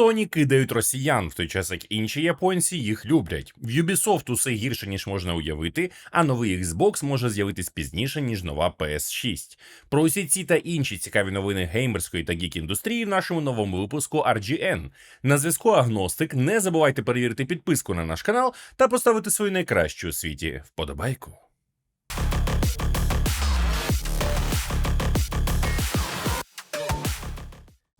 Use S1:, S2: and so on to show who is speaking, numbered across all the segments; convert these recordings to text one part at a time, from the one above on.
S1: Sony кидають росіян, в той час як інші японці їх люблять. В Ubisoft усе гірше ніж можна уявити, а новий Xbox може з'явитись пізніше ніж нова PS6. Про усі ці та інші цікаві новини геймерської та гік індустрії в нашому новому випуску RGN. На зв'язку Агностик. Не забувайте перевірити підписку на наш канал та поставити свою найкращу у світі вподобайку.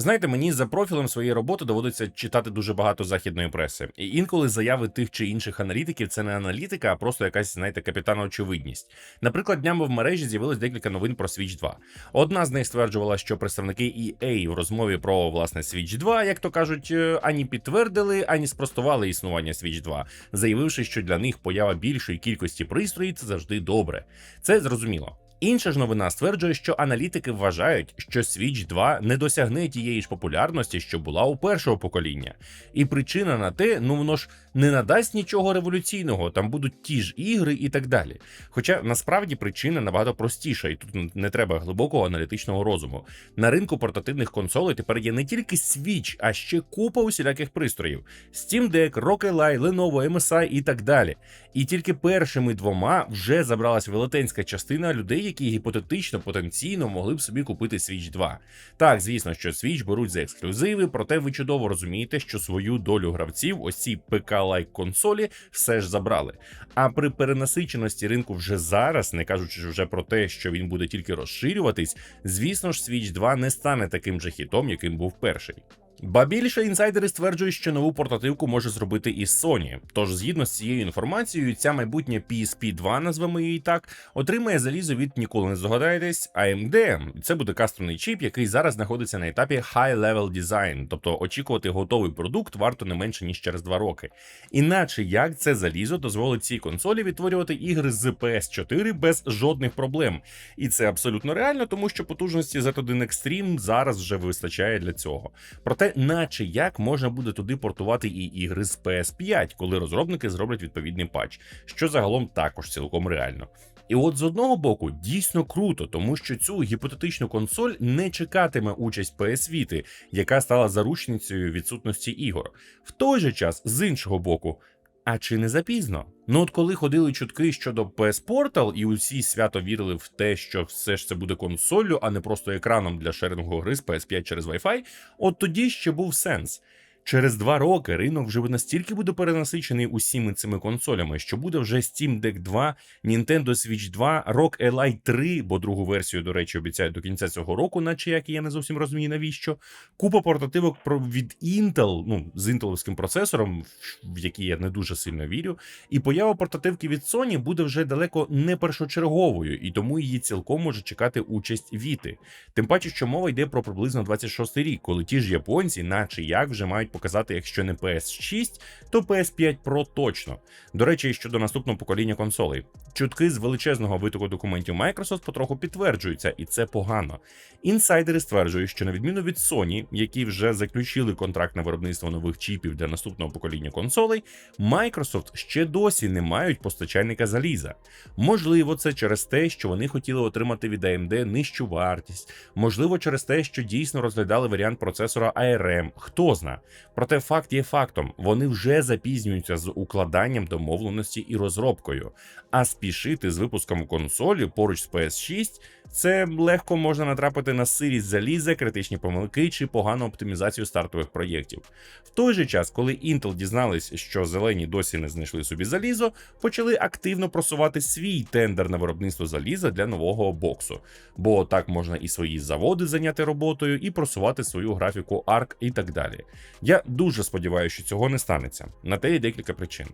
S1: Знаєте, мені за профілем своєї роботи доводиться читати дуже багато західної преси. І інколи заяви тих чи інших аналітиків це не аналітика, а просто якась, знаєте, капітана очевидність. Наприклад, днями в мережі з'явилось декілька новин про Switch 2. Одна з них стверджувала, що представники EA в розмові про власне Switch 2, як то кажуть, е, ані підтвердили, ані спростували існування Switch 2, заявивши, що для них поява більшої кількості пристроїв це завжди добре. Це зрозуміло. Інша ж новина стверджує, що аналітики вважають, що Switch 2 не досягне тієї ж популярності, що була у першого покоління. І причина на те, ну воно ж не надасть нічого революційного, там будуть ті ж ігри і так далі. Хоча насправді причина набагато простіша, і тут не треба глибокого аналітичного розуму. На ринку портативних консолей тепер є не тільки Switch, а ще купа усіляких пристроїв: Steam Deck, ROG Ally, Lenovo, MSI і так далі. І тільки першими двома вже забралась велетенська частина людей які гіпотетично потенційно могли б собі купити Switch 2. Так, звісно, що Switch беруть за ексклюзиви, проте ви чудово розумієте, що свою долю гравців, ось ці ПК-лайк консолі, все ж забрали. А при перенасиченості ринку вже зараз, не кажучи вже про те, що він буде тільки розширюватись, звісно ж, Switch 2 не стане таким же хітом, яким був перший. Ба більше інсайдери стверджують, що нову портативку може зробити і Sony. Тож, згідно з цією інформацією, ця майбутня PSP 2, назвемо її так, отримає залізо від ніколи не здогадаєтесь, AMD. Це буде кастомний чіп, який зараз знаходиться на етапі High Level Design, тобто очікувати готовий продукт варто не менше ніж через два роки. Іначе як це залізо дозволить цій консолі відтворювати ігри з PS4 без жодних проблем. І це абсолютно реально, тому що потужності Z1 Extreme зараз вже вистачає для цього. Проте наче як можна буде туди портувати і ігри з PS5, коли розробники зроблять відповідний патч, що загалом також цілком реально. І от з одного боку дійсно круто, тому що цю гіпотетичну консоль не чекатиме участь PS Vita, яка стала заручницею відсутності ігор. В той же час, з іншого боку, а чи не запізно? Ну от коли ходили чутки щодо PS Portal, і усі свято вірили в те, що все ж це буде консоллю, а не просто екраном для шерингу гри з PS5 через Wi-Fi, от тоді ще був сенс. Через два роки ринок вже настільки буде перенасичений усіми цими консолями, що буде вже Steam Deck 2, Nintendo Switch 2, ROG Ally 3, бо другу версію, до речі, обіцяють до кінця цього року, наче як я не зовсім розумію, навіщо. Купа портативок від Intel, ну з інтеловським процесором, в який я не дуже сильно вірю. І поява портативки від Sony буде вже далеко не першочерговою, і тому її цілком може чекати участь Віти. Тим паче, що мова йде про приблизно 26 рік, коли ті ж японці, наче як вже мають показати, якщо не PS6, то PS5 Pro точно. До речі, щодо наступного покоління консолей. Чутки з величезного витоку документів Microsoft потроху підтверджуються, і це погано. Інсайдери стверджують, що на відміну від Sony, які вже заключили контракт на виробництво нових чіпів для наступного покоління консолей, Microsoft ще досі не мають постачальника заліза. Можливо, це через те, що вони хотіли отримати від AMD нижчу вартість, можливо, через те, що дійсно розглядали варіант процесора ARM, хто зна. Проте факт є фактом: вони вже запізнюються з укладанням домовленості і розробкою. А спішити з випуском консолі поруч з PS6 це легко можна натрапити на сирість заліза, критичні помилки чи погану оптимізацію стартових проєктів. В той же час, коли Intel дізнались, що зелені досі не знайшли собі залізо, почали активно просувати свій тендер на виробництво заліза для нового боксу, бо так можна і свої заводи зайняти роботою, і просувати свою графіку ARC і так далі. Я дуже сподіваюся, що цього не станеться. На те є декілька причин.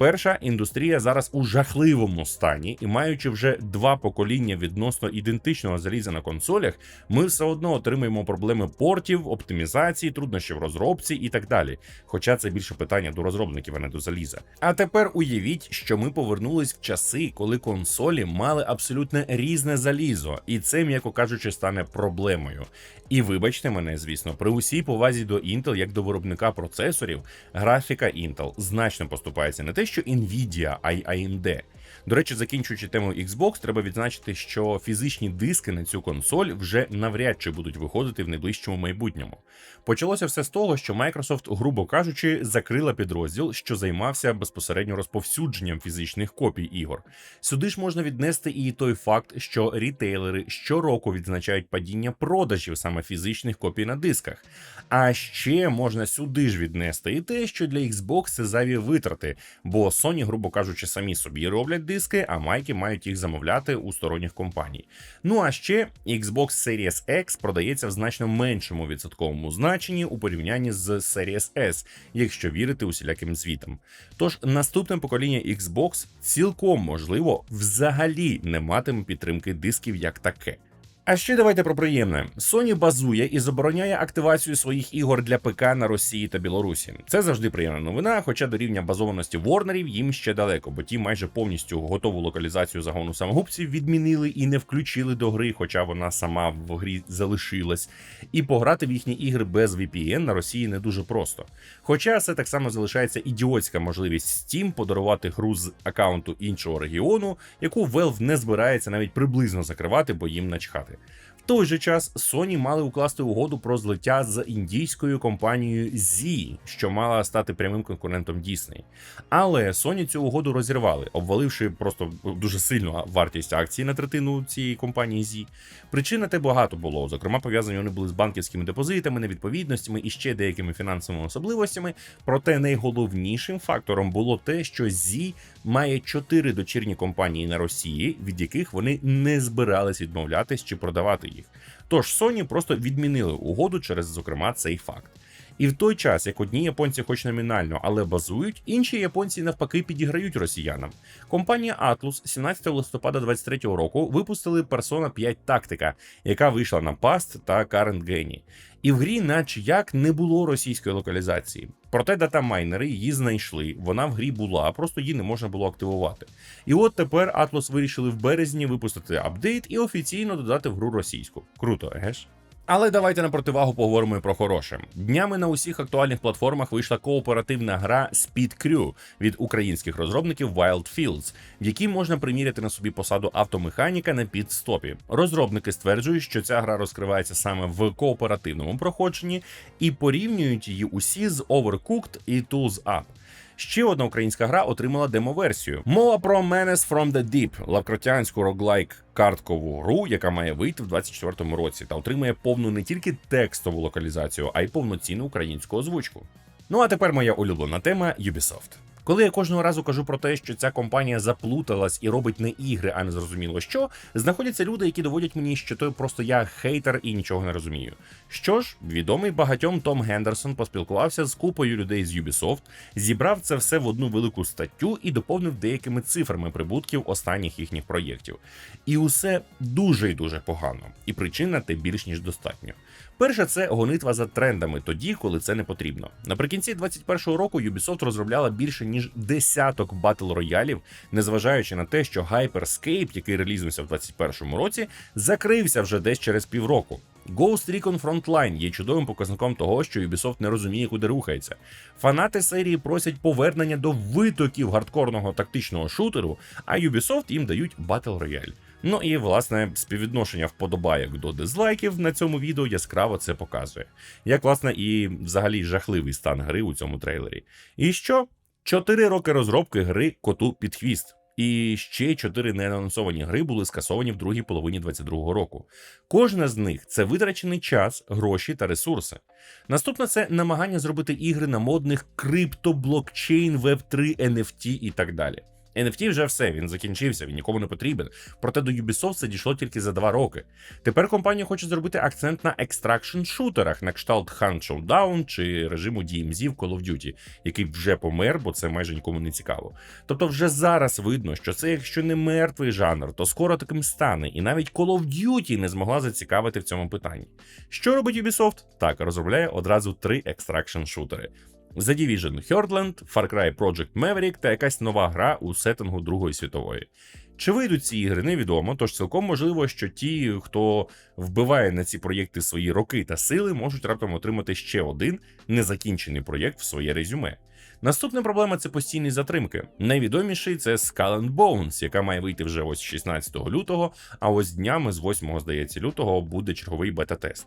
S1: Перша індустрія зараз у жахливому стані, і маючи вже два покоління відносно ідентичного заліза на консолях, ми все одно отримуємо проблеми портів, оптимізації, труднощів в розробці і так далі. Хоча це більше питання до розробників, а не до заліза. А тепер уявіть, що ми повернулись в часи, коли консолі мали абсолютно різне залізо, і це, м'яко кажучи, стане проблемою. І вибачте мене, звісно, при усій повазі до Intel як до виробника процесорів, графіка Intel значно поступається не те, що Nvidia, а й AMD. До речі, закінчуючи тему Xbox, треба відзначити, що фізичні диски на цю консоль вже навряд чи будуть виходити в найближчому майбутньому. Почалося все з того, що Microsoft, грубо кажучи, закрила підрозділ, що займався безпосередньо розповсюдженням фізичних копій ігор. Сюди ж можна віднести і той факт, що рітейлери щороку відзначають падіння продажів саме фізичних копій на дисках. А ще можна сюди ж віднести і те, що для Xbox це зайві витрати, бо Sony, грубо кажучи, самі собі роблять диски, а майки мають їх замовляти у сторонніх компаній. Ну а ще Xbox Series X продається в значно меншому відсотковому значенні у порівнянні з Series S, якщо вірити усіляким звітам. Тож наступне покоління Xbox цілком можливо взагалі не матиме підтримки дисків як таке. А ще давайте про приємне. Sony базує і забороняє активацію своїх ігор для ПК на Росії та Білорусі. Це завжди приємна новина, хоча до рівня базованості Ворнерів їм ще далеко, бо ті майже повністю готову локалізацію загону самогубців відмінили і не включили до гри, хоча вона сама в грі залишилась. І пограти в їхні ігри без VPN на Росії не дуже просто. Хоча це так само залишається ідіотська можливість Steam подарувати гру з аккаунту іншого регіону, яку Valve не збирається навіть приблизно закривати, бо їм начхати. fotografie. Той же час Sony мали укласти угоду про злиття з індійською компанією Z, що мала стати прямим конкурентом Disney. Але Sony цю угоду розірвали, обваливши просто дуже сильно вартість акцій на третину цієї компанії Z. Причин на те багато було. Зокрема, пов'язані вони були з банківськими депозитами, невідповідностями і ще деякими фінансовими особливостями. Проте найголовнішим фактором було те, що Z має чотири дочірні компанії на Росії, від яких вони не збирались відмовлятись чи продавати їх. Тож Sony просто відмінили угоду через, зокрема, цей факт. І в той час, як одні японці, хоч номінально, але базують, інші японці навпаки підіграють росіянам. Компанія Atlus 17 листопада 23 року випустили Persona 5 Tactica, яка вийшла на Past та Current Genie. І в грі, наче як, не було російської локалізації. Проте датамайнери її знайшли. Вона в грі була, просто її не можна було активувати. І от тепер Atlus вирішили в березні випустити апдейт і офіційно додати в гру російську. Круто, еге ж? Але давайте на противагу поговоримо і про хороше. Днями на усіх актуальних платформах вийшла кооперативна гра Speed Crew від українських розробників Wild Fields, в якій можна приміряти на собі посаду автомеханіка на підстопі. Розробники стверджують, що ця гра розкривається саме в кооперативному проходженні і порівнюють її усі з Overcooked і Tools Up. Ще одна українська гра отримала демо-версію. Мова про Menace from the Deep, лавкротянську роглайк карткову гру, яка має вийти в 24-му році, та отримує повну не тільки текстову локалізацію, а й повноцінну українську озвучку. Ну а тепер моя улюблена тема Ubisoft. Коли я кожного разу кажу про те, що ця компанія заплуталась і робить не ігри, а не зрозуміло що, знаходяться люди, які доводять мені, що то просто я хейтер і нічого не розумію. Що ж, відомий багатьом Том Гендерсон поспілкувався з купою людей з Ubisoft, зібрав це все в одну велику статтю і доповнив деякими цифрами прибутків останніх їхніх проєктів. І усе дуже і дуже погано, і причин на те більш ніж достатньо. Перше, це гонитва за трендами тоді, коли це не потрібно. Наприкінці 21-го року Ubisoft розробляла більше ніж десяток батл роялів, незважаючи на те, що Hyperscape, який релізнувся в 21-му році, закрився вже десь через півроку. Ghost Recon Frontline є чудовим показником того, що Ubisoft не розуміє, куди рухається. Фанати серії просять повернення до витоків гардкорного тактичного шутеру, а Ubisoft їм дають Battle Royale. Ну і власне співвідношення вподобайок до дизлайків на цьому відео яскраво це показує. Як власне і взагалі жахливий стан гри у цьому трейлері. І що? Чотири роки розробки гри коту під хвіст. І ще чотири неанонсовані гри були скасовані в другій половині 22-го року. Кожна з них це витрачений час, гроші та ресурси. Наступне це намагання зробити ігри на модних крипто, блокчейн, веб3, NFT і так далі. NFT вже все, він закінчився, він нікому не потрібен. Проте до Ubisoft це дійшло тільки за два роки. Тепер компанія хоче зробити акцент на екстракшн шутерах на кшталт Hunt Showdown чи режиму DMZ в Call of Duty, який вже помер, бо це майже нікому не цікаво. Тобто, вже зараз видно, що це, якщо не мертвий жанр, то скоро таким стане, і навіть Call of Duty не змогла зацікавити в цьому питанні. Що робить Ubisoft? Так, розробляє одразу три екстракшн шутери. The Division Heartland, Far Cry Project Maverick та якась нова гра у сеттингу Другої світової. Чи вийдуть ці ігри, невідомо, тож цілком можливо, що ті, хто вбиває на ці проєкти свої роки та сили, можуть раптом отримати ще один незакінчений проєкт в своє резюме. Наступна проблема це постійні затримки. Найвідоміший це Skull and Bones, яка має вийти вже ось 16 лютого, а ось днями з 8, здається, лютого буде черговий бета-тест.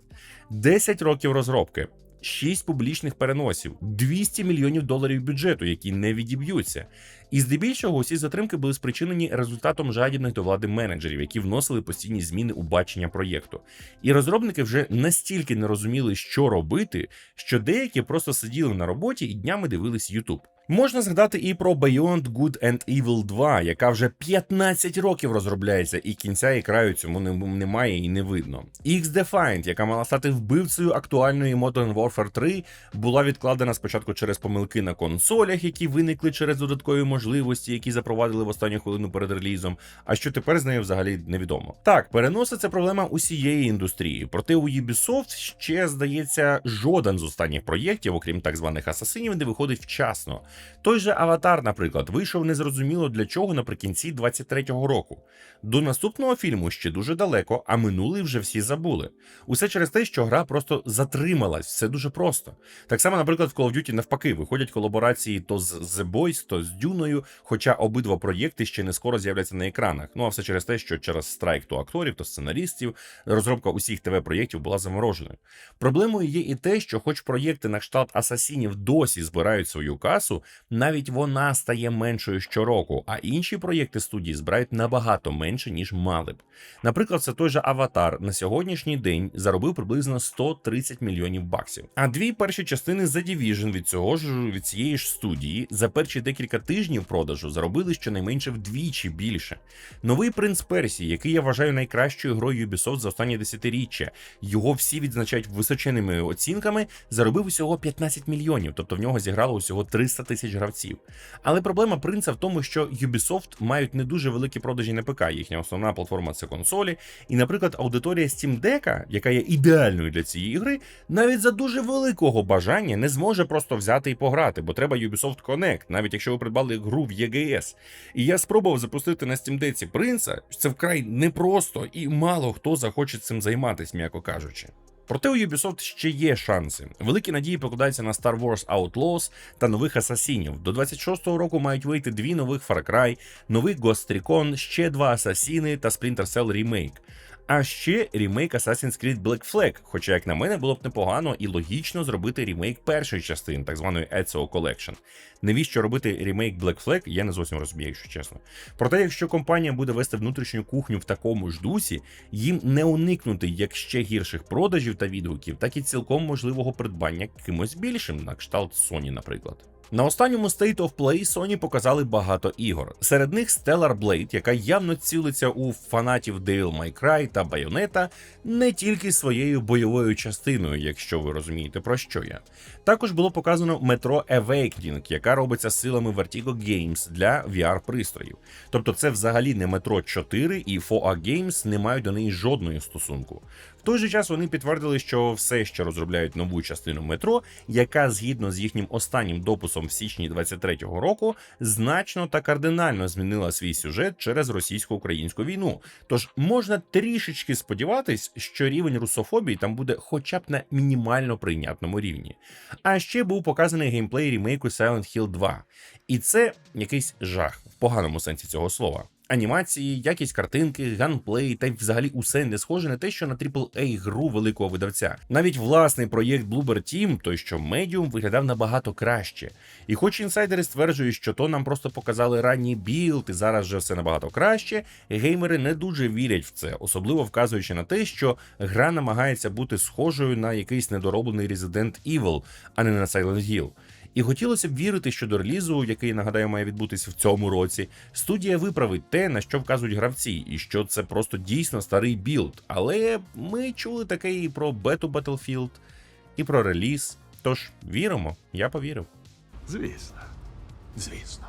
S1: 10 років розробки. 6 публічних переносів, 200 мільйонів доларів бюджету, які не відіб'ються. І здебільшого усі затримки були спричинені результатом жадібних до влади менеджерів, які вносили постійні зміни у бачення проєкту. І розробники вже настільки не розуміли, що робити, що деякі просто сиділи на роботі і днями дивились YouTube. Можна згадати і про Beyond Good and Evil 2, яка вже 15 років розробляється, і кінця і краю цьому немає і не видно. X-Defiant, яка мала стати вбивцею актуальної Modern Warfare 3, була відкладена спочатку через помилки на консолях, які виникли через додаткові можливості, які запровадили в останню хвилину перед релізом. А що тепер з нею взагалі невідомо. Так, переноси це проблема усієї індустрії. Проте у Ubisoft ще здається жоден з останніх проєктів, окрім так званих асасинів, не виходить вчасно. Той же Аватар, наприклад, вийшов незрозуміло для чого наприкінці 23-го року. До наступного фільму ще дуже далеко, а минулий вже всі забули. Усе через те, що гра просто затрималась, все дуже просто. Так само, наприклад, в Call of Duty навпаки виходять колаборації то з The Boys, то з Дюною, хоча обидва проєкти ще не скоро з'являться на екранах. Ну а все через те, що через страйк то акторів, то сценаристів розробка усіх ТВ-проєктів була замороженою. Проблемою є і те, що, хоч проєкти на кшталт асасінів досі збирають свою касу, навіть вона стає меншою щороку, а інші проєкти студії збирають набагато менше, ніж мали б. Наприклад, це той же Аватар на сьогоднішній день заробив приблизно 130 мільйонів баксів. А дві перші частини The Division від цього ж від цієї ж студії за перші декілька тижнів продажу заробили щонайменше вдвічі більше. Новий принц Персії, який я вважаю найкращою грою Ubisoft за останні десятиріччя, його всі відзначають височеними оцінками, заробив усього 15 мільйонів, тобто в нього зіграло усього 300 тисяч гравців. Але проблема принца в тому, що Ubisoft мають не дуже великі продажі на ПК. Їхня основна платформа це консолі. І, наприклад, аудиторія Steam Deck, яка є ідеальною для цієї гри, навіть за дуже великого бажання не зможе просто взяти і пограти, бо треба Ubisoft Connect, навіть якщо ви придбали гру в EGS. І я спробував запустити на Steam Deck принца. Це вкрай непросто, і мало хто захоче цим займатися, м'яко кажучи. Проте у Ubisoft ще є шанси. Великі надії покладаються на Star Wars Outlaws та нових асасінів. До 26-го року мають вийти дві нових Far Cry, новий Ghost Recon, ще два асасіни та Splinter Cell Remake. А ще ремейк Assassin's Creed Black Flag, хоча, як на мене, було б непогано і логічно зробити ремейк першої частини, так званої Ezio Collection. Навіщо робити ремейк Black Flag, я не зовсім розумію, якщо чесно. Проте, якщо компанія буде вести внутрішню кухню в такому ж дусі, їм не уникнути як ще гірших продажів та відгуків, так і цілком можливого придбання кимось більшим, на кшталт Sony, наприклад. На останньому State of Play Sony показали багато ігор. Серед них Stellar Blade, яка явно цілиться у фанатів Devil May Cry та Bayonetta не тільки своєю бойовою частиною, якщо ви розумієте про що я. Також було показано Metro Awakening, яка робиться силами Vertigo Games для VR-пристроїв. Тобто це взагалі не Metro 4 і 4A Games не мають до неї жодної стосунку. В той же час вони підтвердили, що все ще розробляють нову частину метро, яка згідно з їхнім останнім дописом в січні 23-го року значно та кардинально змінила свій сюжет через російсько-українську війну. Тож можна трішечки сподіватись, що рівень русофобії там буде хоча б на мінімально прийнятному рівні. А ще був показаний геймплей ремейку Silent Hill 2. І це якийсь жах в поганому сенсі цього слова. Анімації, якість картинки, ганплей та й взагалі усе не схоже на те, що на aaa гру великого видавця. Навіть власний проєкт Bloober Team, той що Medium, виглядав набагато краще. І хоч інсайдери стверджують, що то нам просто показали ранній білд, і зараз вже все набагато краще, геймери не дуже вірять в це, особливо вказуючи на те, що гра намагається бути схожою на якийсь недороблений Resident Evil, а не на Silent Hill. І хотілося б вірити, що до релізу, який нагадаю, має відбутися в цьому році, студія виправить те, на що вказують гравці, і що це просто дійсно старий білд. Але ми чули таке і про бету Battlefield, і про реліз. Тож віримо, я повірив.
S2: Звісно. Звісно.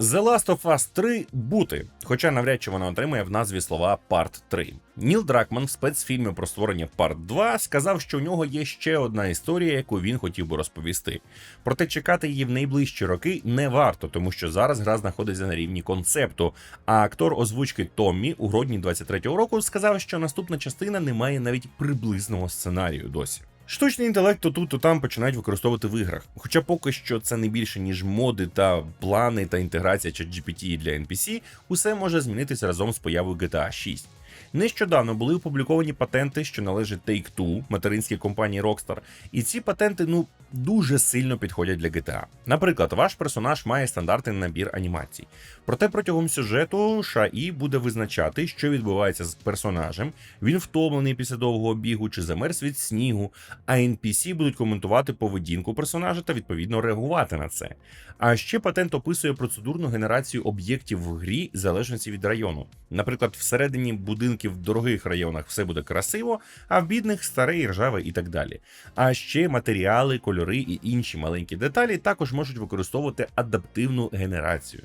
S1: The Last of Us 3 бути, хоча навряд чи вона отримає в назві слова Part 3. Ніл Дракман в спецфільмі про створення Part 2 сказав, що у нього є ще одна історія, яку він хотів би розповісти. Проте чекати її в найближчі роки не варто, тому що зараз гра знаходиться на рівні концепту. А актор озвучки Томмі у грудні 23-го року сказав, що наступна частина не має навіть приблизного сценарію досі. Штучний інтелект то тут, то там починають використовувати в іграх. Хоча поки що це не більше ніж моди та плани та інтеграція ChatGPT для NPC, усе може змінитися разом з появою GTA 6. Нещодавно були опубліковані патенти, що належать Take-Two, материнській компанії Rockstar, і ці патенти ну дуже сильно підходять для GTA. Наприклад, ваш персонаж має стандартний набір анімацій. Проте протягом сюжету ШАІ буде визначати, що відбувається з персонажем. Він втомлений після довгого бігу чи замерз від снігу, а NPC будуть коментувати поведінку персонажа та відповідно реагувати на це. А ще патент описує процедурну генерацію об'єктів в грі в залежності від району. Наприклад, всередині будинків в дорогих районах все буде красиво, а в бідних старе і ржаве і так далі. А ще матеріали, кольори і інші маленькі деталі також можуть використовувати адаптивну генерацію.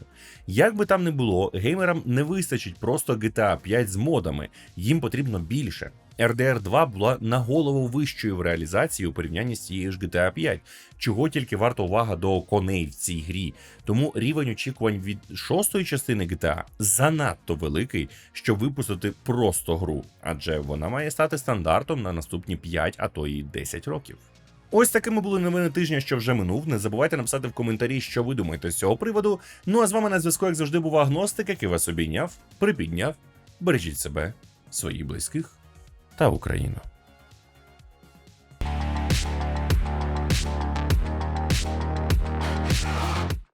S1: Як би там не було, геймерам не вистачить просто GTA 5 з модами, їм потрібно більше. RDR 2 була на голову вищою в реалізації у порівнянні з цією ж GTA 5, чого тільки варта увага до коней в цій грі. Тому рівень очікувань від шостої частини GTA занадто великий, щоб випустити просто гру, адже вона має стати стандартом на наступні 5, а то і 10 років. Ось такими були новини тижня, що вже минув. Не забувайте написати в коментарі, що ви думаєте з цього приводу. Ну а з вами на зв'язку, як завжди, був агностик, який вас обійняв, припідняв. Бережіть себе, своїх близьких та Україну.